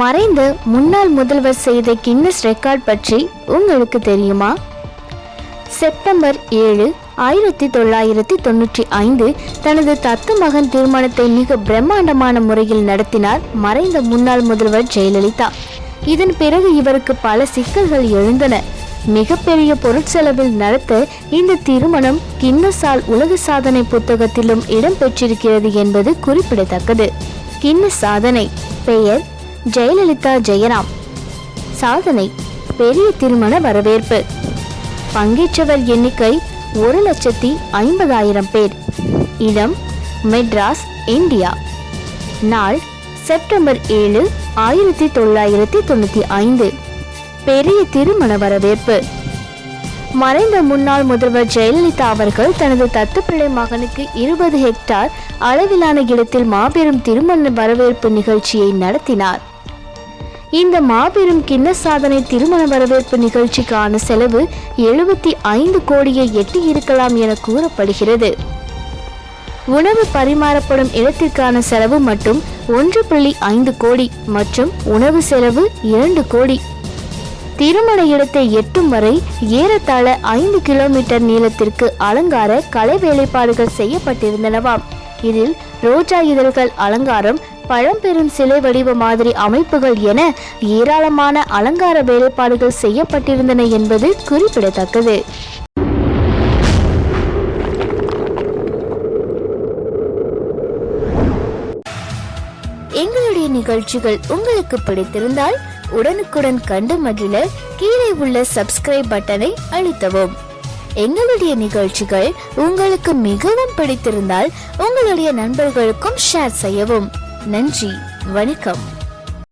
மறைந்த முன்னாள் முதல்வர் செய்த கின்னஸ் ரெக்கார்ட் பற்றி உங்களுக்கு தெரியுமா? செப்டம்பர் ஏழு ஆயிரத்தி தொள்ளாயிரத்தி தொண்ணூற்றி ஐந்து தனது தத்து மகன் திருமணத்தை மிக பிரம்மாண்டமான முறையில் நடத்தினார் மறைந்த முன்னாள் முதல்வர் ஜெயலலிதா. இதன் பிறகு இவருக்கு பல சிக்கல்கள் எழுந்தன. மிகப்பெரிய பொருட்செலவில் நடத்த இந்த திருமணம் கின்னஸால் உலக சாதனை புத்தகத்திலும் இடம்பெற்றிருக்கிறது என்பது குறிப்பிடத்தக்கது. கின்னஸ் சாதனை பெயர் ஜெயலலிதா ஜெயராம். சாதனை பெரிய திருமண வரவேற்பு. பங்கேற்றவர் எண்ணிக்கை ஒரு லட்சத்தி ஐம்பதாயிரம் பேர். இடம் மெட்ராஸ் இந்தியா. நாள் செப்டம்பர் ஏழு ஆயிரத்தி தொள்ளாயிரத்தி தொண்ணூற்றி ஐந்து. பெரிய திருமண வரவேற்பு. மறைந்த முன்னாள் முதல்வர் ஜெயலலிதா அவர்கள் தனது தத்துப்பிள்ளை மகனுக்கு இருபது ஹெக்டார் அளவிலான இடத்தில் மாபெரும் திருமண வரவேற்பு நிகழ்ச்சியை நடத்தினார். இந்த மாபெரும் கிண்ண சாதனை திருமண வரவேற்பு நிகழ்ச்சிக்கான செலவு எழுபத்தி ஐந்து கோடியை எட்டி இருக்கலாம் என கூறப்படுகிறது. உணவு பரிமாறப்படும் இடத்திற்கான செலவு மட்டும் ஒன்று புள்ளி ஐந்து கோடி மற்றும் உணவு செலவு இரண்டு கோடி. திருமண இடத்தை எட்டும் வரை ஏறத்தாழ ஐந்து கிலோமீட்டர் நீளத்திற்கு அலங்கார கலை வேலைப்பாடுகள் செய்யப்பட்டிருந்தனவாம். இதில் ரோஜா இதழ்கள் அலங்காரம் பழம்பெரும் சிலை வடிவ மாதிரி அமைப்புகள் என ஏராளமான அலங்கார வேலைப்பாடுகள் செய்யப்பட்டிருந்தன என்பது குறிப்பிடத்தக்கது. எங்களுடைய நிகழ்ச்சிகள் உங்களுக்கு பிடித்திருந்தால் உடனுக்குடன் கண்டு மகிழ கீழே உள்ள சப்ஸ்கிரைப் பட்டனை அழுத்தவும். எங்களுடைய நிகழ்ச்சிகள் உங்களுக்கு மிகவும் பிடித்திருந்தால் உங்களுடைய நண்பர்களுக்கும் ஷேர் செய்யவும். நன்றி வணக்கம்.